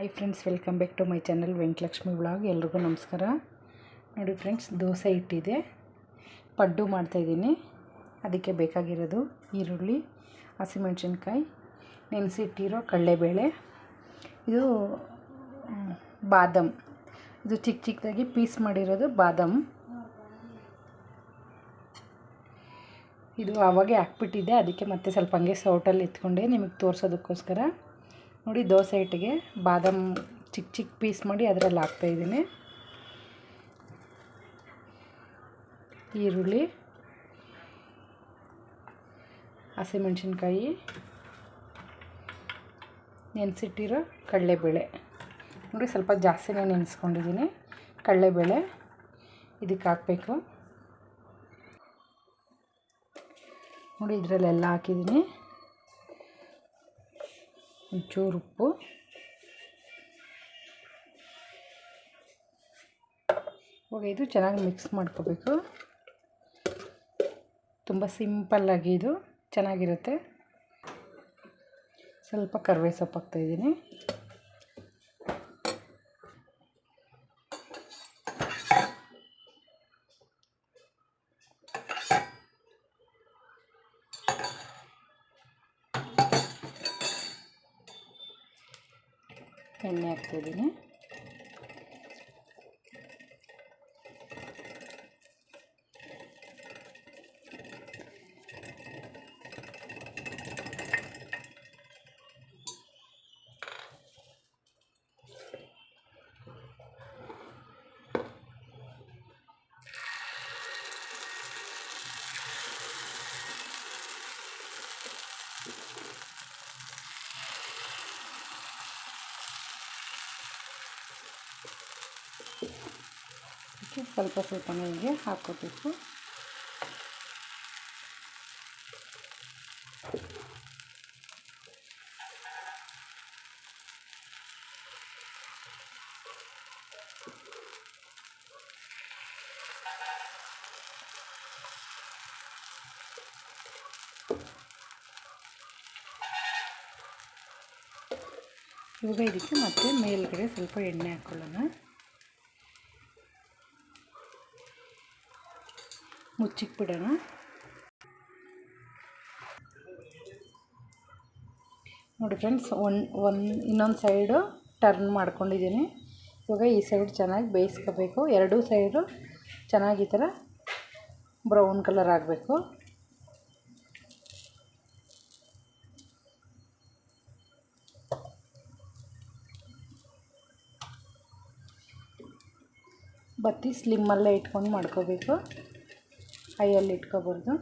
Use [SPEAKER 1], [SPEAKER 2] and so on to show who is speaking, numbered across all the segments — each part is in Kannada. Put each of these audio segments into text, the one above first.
[SPEAKER 1] Hi friends welcome back to my channel Venkatalakshmi blog ಎಲ್ರಿಗೂ ನಮಸ್ಕಾರ. ನೋಡಿ ಫ್ರೆಂಡ್ಸ್ ದೋಸೆ ಇಟ್ಟಿದೆ ಪಡ್ಡು ಮಾಡ್ತಾಯಿದ್ದೀನಿ ಅದಕ್ಕೆ ಬೇಕಾಗಿರೋದು ಈರುಳ್ಳಿ, ಹಸಿಮೆಣ್ಸಿನ್ಕಾಯಿ, ನೆನೆಸಿಟ್ಟಿರೋ ಕಡಲೆಬೇಳೆ. ಇದು ಬಾದಾಮ್. ಇದು ಚಿಕ್ಕ ಚಿಕ್ಕದಾಗಿ ಪೀಸ್ ಮಾಡಿರೋದು ಬಾದಾಮ್. ಇದು ಆವಾಗೇ ಹಾಕ್ಬಿಟ್ಟಿದ್ದೆ. ಅದಕ್ಕೆ ಮತ್ತೆ ಸ್ವಲ್ಪ ಹಂಗೆ ಸೌಟಲ್ಲಿ ಎತ್ಕೊಂಡೆ. ನಿಮಗೆ ತೋರಿಸೋದಕ್ಕೋಸ್ಕರ. ನೋಡಿ ದೋಸೆ ಹಿಟ್ಟಿಗೆ ಬಾದಾಮ್ ಚಿಕ್ಕ ಚಿಕ್ಕ ಪೀಸ್ ಮಾಡಿ ಅದರಲ್ಲಿ ಹಾಕ್ತಾಯಿದ್ದೀನಿ ಈರುಳ್ಳಿ, ಹಸಿಮೆಣ್ಸಿನ್ಕಾಯಿ, ನೆನೆಸಿಟ್ಟಿರೋ ಕಡಲೆಬೇಳೆ. ನೋಡಿ ಸ್ವಲ್ಪ ಜಾಸ್ತಿನೇ ನೆನೆಸ್ಕೊಂಡಿದ್ದೀನಿ. ಕಡಲೆಬೇಳೆ ಇದಕ್ಕೆ ಹಾಕಬೇಕು. ನೋಡಿ ಇದರಲ್ಲೆಲ್ಲ ಹಾಕಿದ್ದೀನಿ. ಒಂಚೂರು ಉಪ್ಪು. ಇವಾಗ ಇದು ಚೆನ್ನಾಗಿ ಮಿಕ್ಸ್ ಮಾಡ್ಕೋಬೇಕು. ತುಂಬ ಸಿಂಪಲ್ಲಾಗಿ ಇದು ಚೆನ್ನಾಗಿರುತ್ತೆ. ಸ್ವಲ್ಪ ಕರಿವೆ ಸೊಪ್ಪು ಹಾಕ್ತಾಯಿದ್ದೀನಿ ಎಣ್ಣೆ ಹಾಕ್ತಾಯಿದ್ದೀನಿ ಸ್ವಲ್ಪ ಸ್ವಲ್ಪ ಹೀಗೆ ಹಾಕ್ಕೋಬೇಕು. ಇವಾಗ ಇದಕ್ಕೆ ಮತ್ತೆ ಮೇಲ್ಗಡೆ ಸ್ವಲ್ಪ ಎಣ್ಣೆ ಹಾಕ್ಕೊಳ್ಳೋಣ ಮುಚ್ಚಿಕ್ಬಿಡೋಣ ನೋಡಿ ಫ್ರೆಂಡ್ಸ್, ಒನ್ ಒನ್, ಇನ್ನೊಂದು ಸೈಡು ಟರ್ನ್ ಮಾಡ್ಕೊಂಡಿದ್ದೀನಿ. ಇವಾಗ ಈ ಸೈಡ್ ಚೆನ್ನಾಗಿ ಬೇಯಿಸ್ಕೋಬೇಕು. ಎರಡೂ ಸೈಡು ಚೆನ್ನಾಗಿ ಈ ಥರ ಬ್ರೌನ್ ಕಲರ್ ಆಗಬೇಕು. ಬತ್ತಿ ಸ್ಲಿಮ್ಮಲ್ಲೇ ಇಟ್ಕೊಂಡು ಮಾಡ್ಕೋಬೇಕು. ಹೈಯಲ್ಲಿ ಇಟ್ಕೋಬಾರ್ದು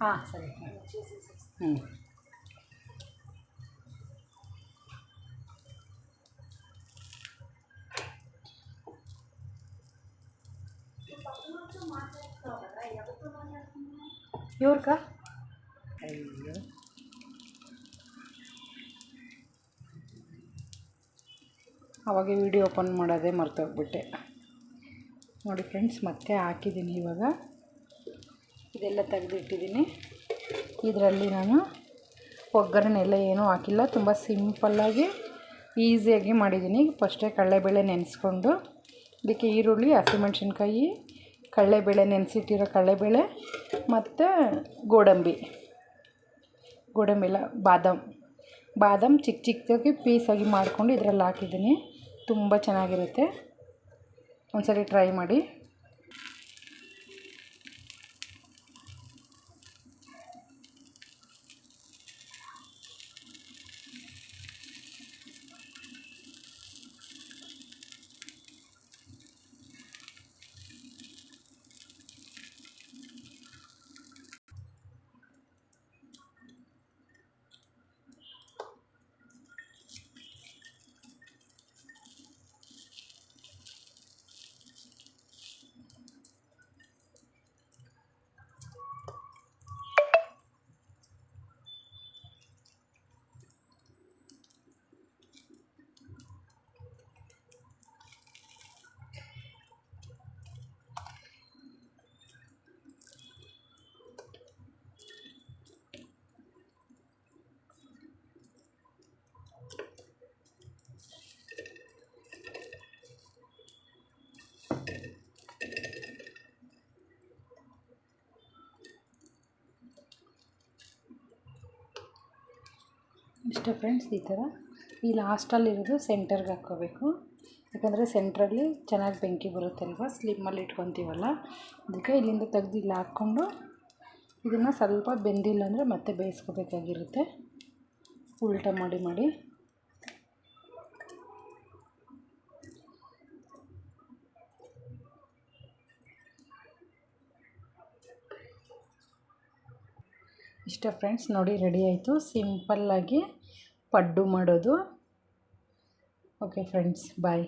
[SPEAKER 1] ಹಾಂ ಸರಿ ಹ್ಞೂ ಇವ್ರಕ ಅಯ್ಯೋ ಅವಾಗ ವಿಡಿಯೋ ಓಪನ್ ಮಾಡೋದೇ ಮರ್ತೋಗ್ಬಿಟ್ಟೆ. ನೋಡಿ ಫ್ರೆಂಡ್ಸ್ ಮತ್ತೆ ಹಾಕಿದ್ದೀನಿ ಇವಾಗ. ಇದೆಲ್ಲ ತೆಗೆದಿಟ್ಟಿದ್ದೀನಿ. ಇದರಲ್ಲಿ ನಾನು ಒಗ್ಗರಣೆ ಎಲ್ಲ ಏನೂ ಹಾಕಿಲ್ಲ. ತುಂಬ ಸಿಂಪಲ್ಲಾಗಿ ಈಸಿಯಾಗಿ ಮಾಡಿದ್ದೀನಿ. ಫಸ್ಟೇ ಕಡಲೆಬೇಳೆ ನೆನೆಸ್ಕೊಂಡು, ಇದಕ್ಕೆ ಈರುಳ್ಳಿ ಹಸಿಮೆಣ್ಸಿನ್ಕಾಯಿ ಕಡಲೆಬೇಳೆ ನೆನೆಸಿಟ್ಟಿರೋ ಕಡಲೆಬೇಳೆ ಮತ್ತು ಗೋಡಂಬಿ. ಗೋಡಂಬಿ ಇಲ್ಲ, ಬಾದಾಮ್. ಬಾದಾಮ್ ಚಿಕ್ಕ ಚಿಕ್ಕದಾಗಿ ಪೀಸಾಗಿ ಮಾಡಿಕೊಂಡು ಇದರಲ್ಲಿ ಹಾಕಿದ್ದೀನಿ. ತುಂಬ ಚೆನ್ನಾಗಿರುತ್ತೆ. ಒಂದ್ಸರಿ ಟ್ರೈ ಮಾಡಿ. ಇಷ್ಟೇ ಫ್ರೆಂಡ್ಸ್ ಈ ಥರ. ಈ ಲಾಸ್ಟಲ್ಲಿರೋದು ಸೆಂಟರ್ಗೆ ಹಾಕ್ಕೋಬೇಕು. ಯಾಕಂದರೆ ಸೆಂಟ್ರಲ್ಲಿ ಚೆನ್ನಾಗಿ ಬೆಂಕಿ ಬರುತ್ತಲ್ವ ಸ್ಲಿಮ್ಮಲ್ಲಿ ಇಟ್ಕೊತೀವಲ್ಲ. ಅದಕ್ಕೆ ಇಲ್ಲಿಂದ ತೆಗ್ದು ಇಲ್ಲಿ ಹಾಕ್ಕೊಂಡು ಇದನ್ನು ಸ್ವಲ್ಪ ಬೆಂದಿಲ್ಲ ಅಂದರೆ ಮತ್ತೆ ಬೇಯಿಸ್ಕೋಬೇಕಾಗಿರುತ್ತೆ. ಉಲ್ಟ ಮಾಡಿ ಮಾಡಿ. ಇಷ್ಟ ಫ್ರೆಂಡ್ಸ್ ನೋಡಿ ರೆಡಿ ಆಯಿತು. ಸಿಂಪಲ್ಲಾಗಿ ಪಡ್ಡು ಮಾಡೋದು. Okay friends bye